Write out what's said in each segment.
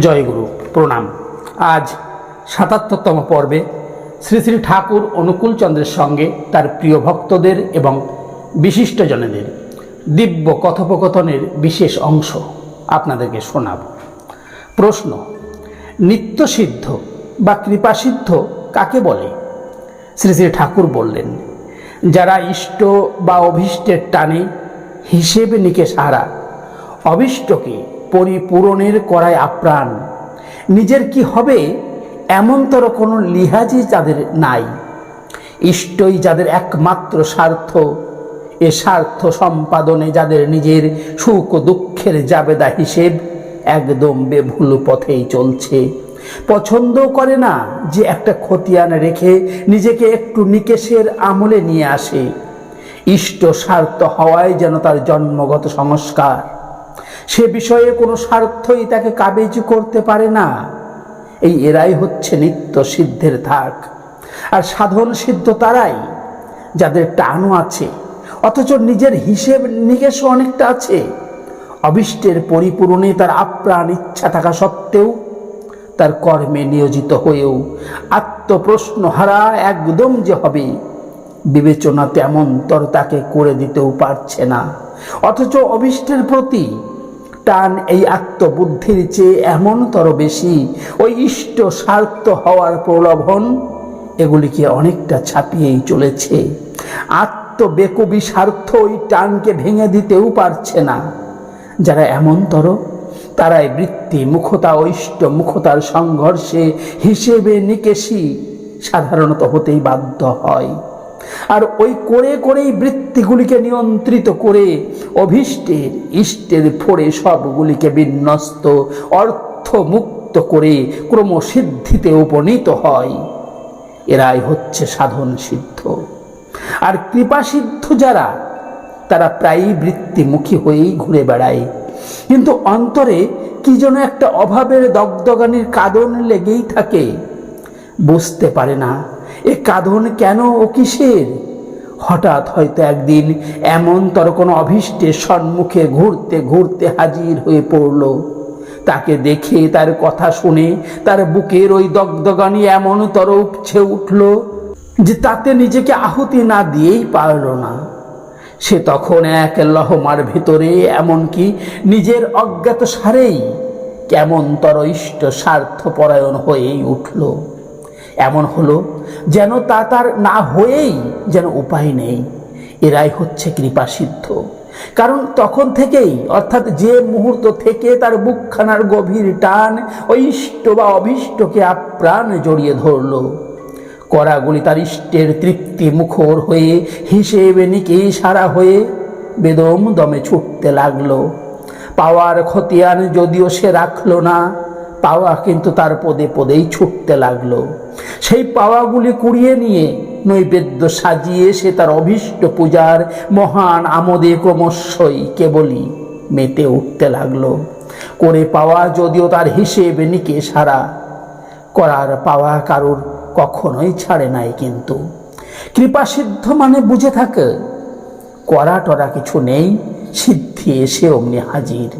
জয়গুরু, প্রণাম। আজ সাতাত্তরতম পর্বে শ্রী শ্রী ঠাকুর অনুকূল চন্দ্রের সঙ্গে তার প্রিয় ভক্তদের এবং বিশিষ্টজনেদের দিব্য কথোপকথনের বিশেষ অংশ আপনাদেরকে শোনাব। প্রশ্ন, নিত্যসিদ্ধ বা কৃপাসিদ্ধ কাকে বলে? শ্রী শ্রী ঠাকুর বললেন, যারা ইষ্ট বা অভীষ্টের টানে হিসেবে নিকেশ হারা, অভীষ্টকে পরিপূরণের করায় আপ্রাণ। নিজের কি হবে এমনতর কোনো লিহাজই যাদের নাই। ইষ্টই যাদের একমাত্র স্বার্থ, এ স্বার্থ সম্পাদনে যাদের নিজের সুখ দুঃখের জাবেদা হিসেব একদম বেভুল পথেই চলছে। পছন্দ করে না যে একটা খতিয়ান রেখে নিজেকে একটু নিকেশের আমলে নিয়ে আসে। ইষ্ট স্বার্থ হওয়ায় যেন তার জন্মগত সংস্কার। সে বিষয়ে কোনো স্বার্থই তাকে কাবেজ করতে পারে না। এই এরাই হচ্ছে নিত্য সিদ্ধের থাক আর সাধন সিদ্ধ তারাই, যাদের টানও আছে, অথচ নিজের হিসেব নিকেশও অনেকটা আছে। অবিষ্টের পরিপূরণে তার আপ্রাণ ইচ্ছা থাকা সত্ত্বেও তার কর্মে নিয়োজিত হয়েও আত্মপ্রশ্ন হারা একদম যে হবে, বিবেচনা তেমন তর তাকে করে দিতেও পারছে না। অথচ অবিষ্টের প্রতি টান এই আত্মবুদ্ধির চেয়ে এমনতর বেশি ওই ইষ্ট স্বার্থ হওয়ার প্রলোভন এগুলিকে অনেকটা ছাপিয়েই চলেছে। আত্মবেকবি স্বার্থ ওই টানকে ভেঙে দিতেও পারছে না। যারা এমনতর, তারাই বৃত্তি, মুখতা, ঐষ্ট, মুখতার সংঘর্ষে হিসেবে নিকেশি সাধারণত হতেই বাধ্য হয়। আর ওই করে করেই বৃত্তিগুলিকে নিয়ন্ত্রিত করে অভীষ্টের ইষ্টের ফোড়ে সবগুলিকে বিন্যস্ত, অর্থমুক্ত করে ক্রমসিদ্ধিতে উপনীত হয়। এরাই হচ্ছে সাধন সিদ্ধ। আর কৃপাসিদ্ধ যারা, তারা প্রায়ই বৃত্তিমুখী হয়েই ঘুরে বেড়ায়। কিন্তু অন্তরে কি যেন একটা অভাবের দগদগানির কাদন লেগেই থাকে। বুঝতে পারে না এ কাঁদন কেন ও কিসের? হঠাৎ হয়তো একদিন এমনতর কোনো অভীষ্টের সম্মুখে ঘুরতে ঘুরতে হাজির হয়ে পড়ল। তাকে দেখে তার কথা শুনে তার বুকের ওই দগদগানি এমনতর উপছে উঠল যে তাতে নিজেকে আহুতি না দিয়েই পারল না। সে তখন এক লহমার ভিতরে এমনকি নিজের অজ্ঞাত সারেই কেমন তর ইষ্ট স্বার্থপরায়ণ হয়েই উঠল। এমন হলো যেন তা তার না হয়েই যেন উপায় নেই। এরাই হচ্ছে কৃপা সিদ্ধ কারণ তখন থেকেই, অর্থাৎ যে মুহূর্ত থেকে তার বুকখানার গভীর টান ইষ্ট বা অভীষ্টকে আপ্রাণ জড়িয়ে ধরল। করাগুলি তার ইষ্টের তৃপ্তি মুখর হয়ে হিসেবে নিকে সারা হয়ে বেদম দমে ছুটতে লাগল। পাওয়ার খতিয়ান যদিও সে রাখল না পাওয়া কিন্তু তার পদে পদেই ছুটতে লাগল। সেই পাওয়াগুলি কুড়িয়ে নিয়ে নৈবেদ্য সাজিয়ে সে তার অভীষ্ট পূজার মহান আমোদে ক্রমশই কেবলই মেতে উঠতে লাগল। করে পাওয়া যদিও তার হিসেবে নিকে সারা করার পাওয়া কারুর কখনোই ছাড়ে নাই কিন্তু। কৃপাসিদ্ধ মানে বুঝে থাকে করা টরা কিছু নেই, সিদ্ধি এসে অমনি হাজির।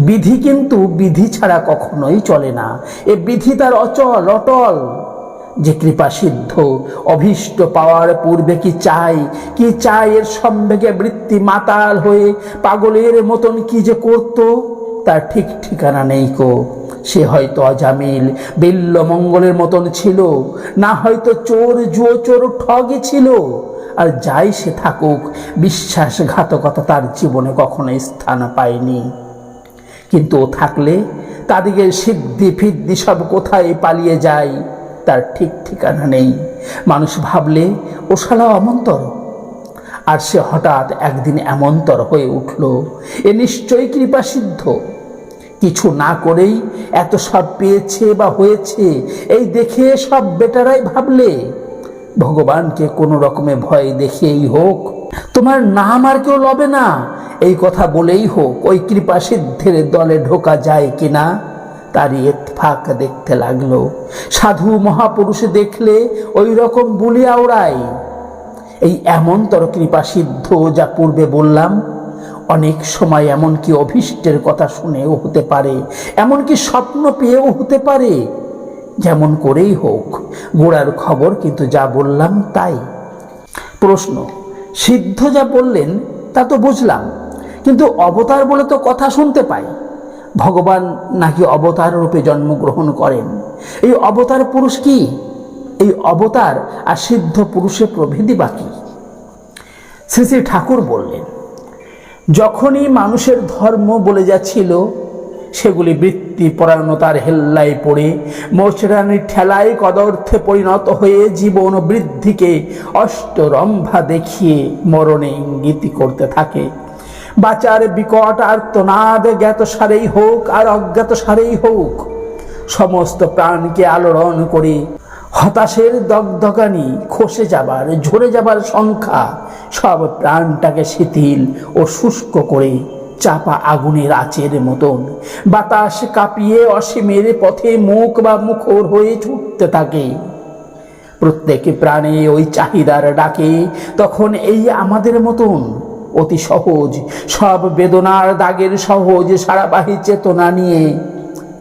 বিধি কিন্তু বিধি ছাড়া কখনোই চলে না। এ বিধি তার অচল, অটল। যে কৃপা সিদ্ধ, অভীষ্ট পাওয়ার পূর্বে কি চাই? কি চাই এর সম্বেগে বৃত্তি মাতাল হয়ে? পাগলের মতন কি যে করত? তার ঠিক ঠিকানা নেই কো। সে হয়তো অজামিল, বিল্ল মঙ্গলের মতন ছিল। না হয়তো চোর, জুয়ো চোর ঠগই ছিল। আর যাই সে থাকুক, বিশ্বাসঘাতকতা তার জীবনে কখনো স্থান পায়নি। কিন্তু ও থাকলে তাদিকে সিদ্ধি ফিদ্দি সব কোথায় পালিয়ে যায়, তার ঠিক ঠিকানা নেই। মানুষ ভাবলে, ও শালা অমন্তর। আর সে হঠাৎ একদিন এমনতর হয়ে উঠল, এ নিশ্চয়ই কৃপা সিদ্ধ কিছু না করেই এত সব পেয়েছে বা হয়েছে, এই দেখে সব বেটারাই ভাবলে, ভগবানকে কোনো রকমে ভয় দেখিয়েই হোক, তোমার নাম আর কেউ লবে না। এই কথা বলেই হোক, ওই কৃপা সিদ্ধের দলে ঢোকা যায় কিনা, তারই ফাঁক দেখতে লাগল। সাধু মহাপুরুষ দেখলে ওই রকম বলিয়া ওড়াই এই এমনতর কৃপা সিদ্ধ যা পূর্বে বললাম, অনেক সময় এমনকি অভীষ্টের কথা শুনেও হতে পারে, এমনকি স্বপ্ন পেয়েও হতে পারে। যেমন করেই হোক, গোড়ার খবর কিন্তু যা বললাম তাই। প্রশ্ন, সিদ্ধ যা বললেন তা তো বুঝলাম কিন্তু অবতার বলে তো কথা শুনতে পাই ভগবান নাকি অবতার রূপে জন্মগ্রহণ করেন? এই অবতার পুরুষ কি? এই অবতার আর সিদ্ধ পুরুষের প্রভৃতি বাকি শ্রী শ্রী ঠাকুর বললেন, যখনই মানুষের ধর্ম বলে যাচ্ছিল, সেগুলি বৃত্তি পরায়ণতার হেল্লায় পড়ে মোচরানির ঠেলায় কদর্থে পরিণত হয়ে জীবন বৃদ্ধিকে অষ্টরম্ভা দেখিয়ে মরণে ইঙ্গিত করতে থাকে। বাচার বিকট আর আর্তনাদ জ্ঞাত সারেই হোক আর অজ্ঞাত সারেই হোক, সমস্ত প্রাণকে আলোড়ন করে হতাশের দগদগানি, খসে যাবার, ঝরে যাবার সংখ্যা সব প্রাণটাকে শিথিল ও শুষ্ক করে চাপা আগুনের আচের মতন। বাতাস কাঁপিয়ে অসীমের পথে মুখ বা মুখর হয়ে ছুটতে থাকে। প্রত্যেক প্রাণে ওই চাহিদার ডাকে তখন এই আমাদের মতন অতি সহজ। সব বেদনার দাগের সহজ সারাবাহী চেতনা নিয়ে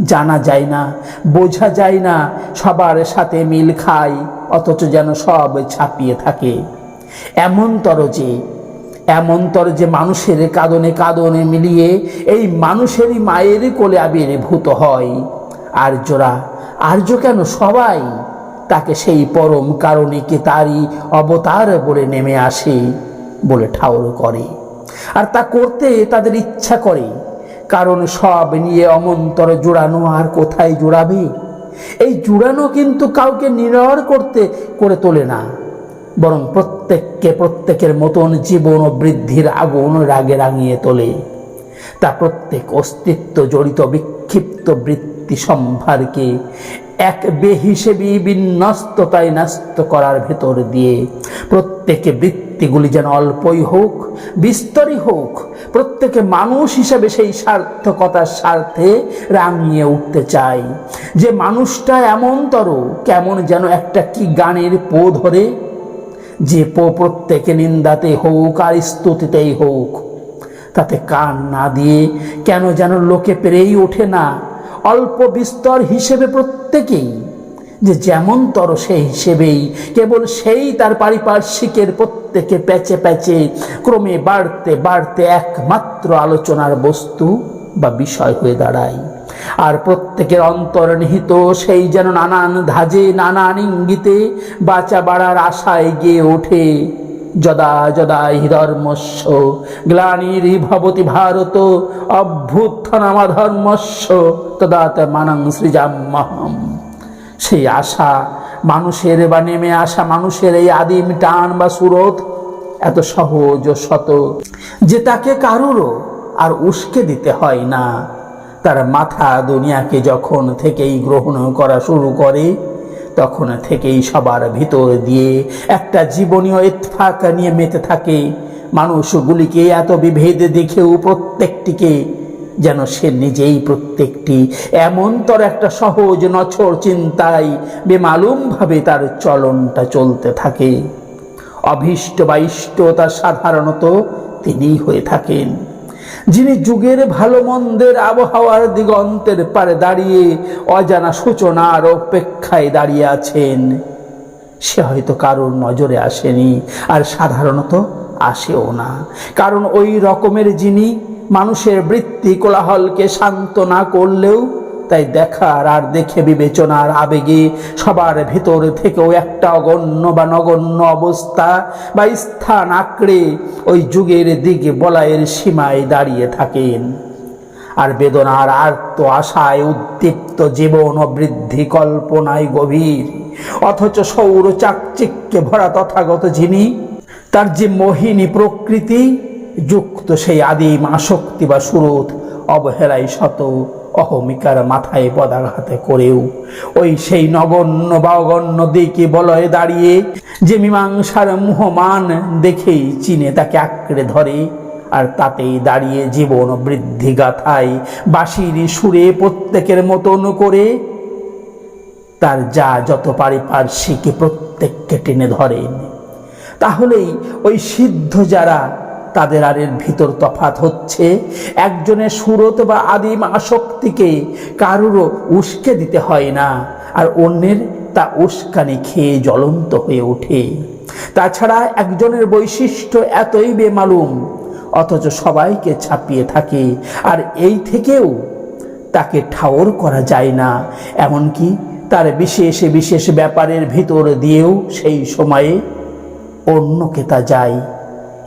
জানা যায় না, বোঝা যায় না, সবার সাথে মিল খায়, অথচ যেন সব ছাপিয়ে থাকে। এমনতর যে এমনতর যে মানুষের কাঁদনে কাঁদনে মিলিয়ে এই মানুষেরই মায়ের কোলে আবির্ভূত হয়। আর্যরা, আর্য কেন সবাই? তাকে সেই পরম কারণে কে তারই অবতার বলে নেমে আসে? বলে ঠাউর করে। আর তা করতে তাদের ইচ্ছা করে, কারণ সব নিয়ে অমন্তর জোড়ানো আর কোথায় জোড়াবে? এই জোড়ানো কিন্তু কাউকে নির্ভর করতে, করে তোলে না। বরং প্রত্যেককে প্রত্যেকের মতন জীবন ও বৃদ্ধির আগুন রাগে রাঙিয়ে তোলে। তা প্রত্যেক অস্তিত্ব জড়িত বিক্ষিপ্ত বৃত্তি সম্ভারকে এক বেহিসেবি বিন্যস্ততায় ন্যস্ত করার ভেতর দিয়ে প্রত্যেকে বৃত্তিগুলি যেন অল্পই হোক, বিস্তরই হোক, প্রত্যেকে মানুষ হিসেবে সেই সার্থকতার স্বার্থে রাঙিয়ে উঠতে চাই যে মানুষটা এমনতর, কেমন যেন একটা কি গানের পো ধরে? যে পো প্রত্যেকে নিন্দাতে হোক আর স্তুতিতেই হোক, তাতে কান না দিয়ে কেন যেন লোকে পেরেই ওঠে না। অল্প বিস্তর হিসেবে প্রত্যেকেই যে যেমন তর সেই হিসেবেই, কেবল সেই তার পারিপার্শ্বিকের প্রত্যেকে প্যাচে প্যাচে, ক্রমে বাড়তে বাড়তে একমাত্র আলোচনার বস্তু বা বিষয় হয়ে দাঁড়ায়। আর প্রত্যেকের অন্তর্নিহিত সেই যেন নানান ধাজে, নানান ইঙ্গিতে বাঁচা বাড়ার আশায় গিয়ে ওঠে। যদা যদা ধর্মস্য গ্লানির ভবতি ভারত অভ্যুত্থানামা ধর্মস্য তদা মানং সৃজাম্যহম। সেই আশা, মানুষের বা নেমে আসা, মানুষের এই আদিম টান বা সুরত এত সহজ ও শত যে তাকে কারুরও আর উস্কে দিতে হয় না। তার মাথা দুনিয়াকে যখন থেকেই গ্রহণ করা শুরু করে, তখন থেকেই সবার ভিতর দিয়ে একটা জীবনীয় ইতফাক নিয়ে মেতে থাকে। মানুষগুলিকে এত বিভেদ দেখেও প্রত্যেকটিকে যেন সে নিজেই প্রত্যেকটি। এমনতর একটা সহজ, নছর চিন্তায় বেমালুমভাবে তার চলনটা চলতে থাকে। অভীষ্ট বা ইষ্ট তার সাধারণত তিনিই হয়ে থাকেন। যিনি যুগের ভালো মন্দের আবহাওয়ার দিগন্তের পারে দাঁড়িয়ে অজানা সূচনার অপেক্ষায় দাঁড়িয়ে আছেন, সে হয়তো কারোর নজরে আসেনি, আর সাধারণত আসেও না। কারণ ওই রকমের যিনি মানুষের বৃত্তি কোলাহলকে শান্ত না করলেও তাই দেখার আর দেখে বিবেচনার আবেগে সবার ভেতর থেকেও একটা অগণ্য বা নগণ্য অবস্থা বা স্থান আঁকড়ে ওই যুগের দিকে বলায়ের সীমায় দাঁড়িয়ে থাকেন। আর বেদনার আর্ত আশায় উদ্দীপ্ত জীবন ও বৃদ্ধি কল্পনায় গভীর, অথচ সৌর চাকচিক্যে ভরা তথাগত যিনি তার যে মোহিনী প্রকৃতি যুক্ত সেই আদিম আসক্তি বা সুরত অবহেলায় শত অহমিকার মাথায় পদাঘাতে করেও ওই সেই নগণ্য বা অগণ্য দিকে বলয়ে দাঁড়িয়ে যে মীমাংসার মুহমান দেখেই চিনে তাকে আঁকড়ে ধরে আর তাতেই দাঁড়িয়ে জীবন বৃদ্ধি গাথায় বাঁশির সুরে প্রত্যেকের মতন করে। তার যা যত পারিপার্শ্বিকে প্রত্যেককে টেনে ধরেন। তাহলেই ওই সিদ্ধ যারা তাদের আর এর ভিতর তফাত হচ্ছে। একজনের সুরত বা আদিম আসক্তিকে কারুরও উস্কে দিতে হয় না, আর অন্যের তা উস্কানি খেয়ে জ্বলন্ত হয়ে ওঠে। তাছাড়া একজনের বৈশিষ্ট্য এতই বেমালুম, অথচ সবাইকে ছাপিয়ে থাকে, আর এই থেকেও তাকে ঠাওর করা যায় না। এমনকি তার বিশেষ বিশেষ ব্যাপারের ভিতর দিয়েও সেই সময়ে অন্যকে তা যায়।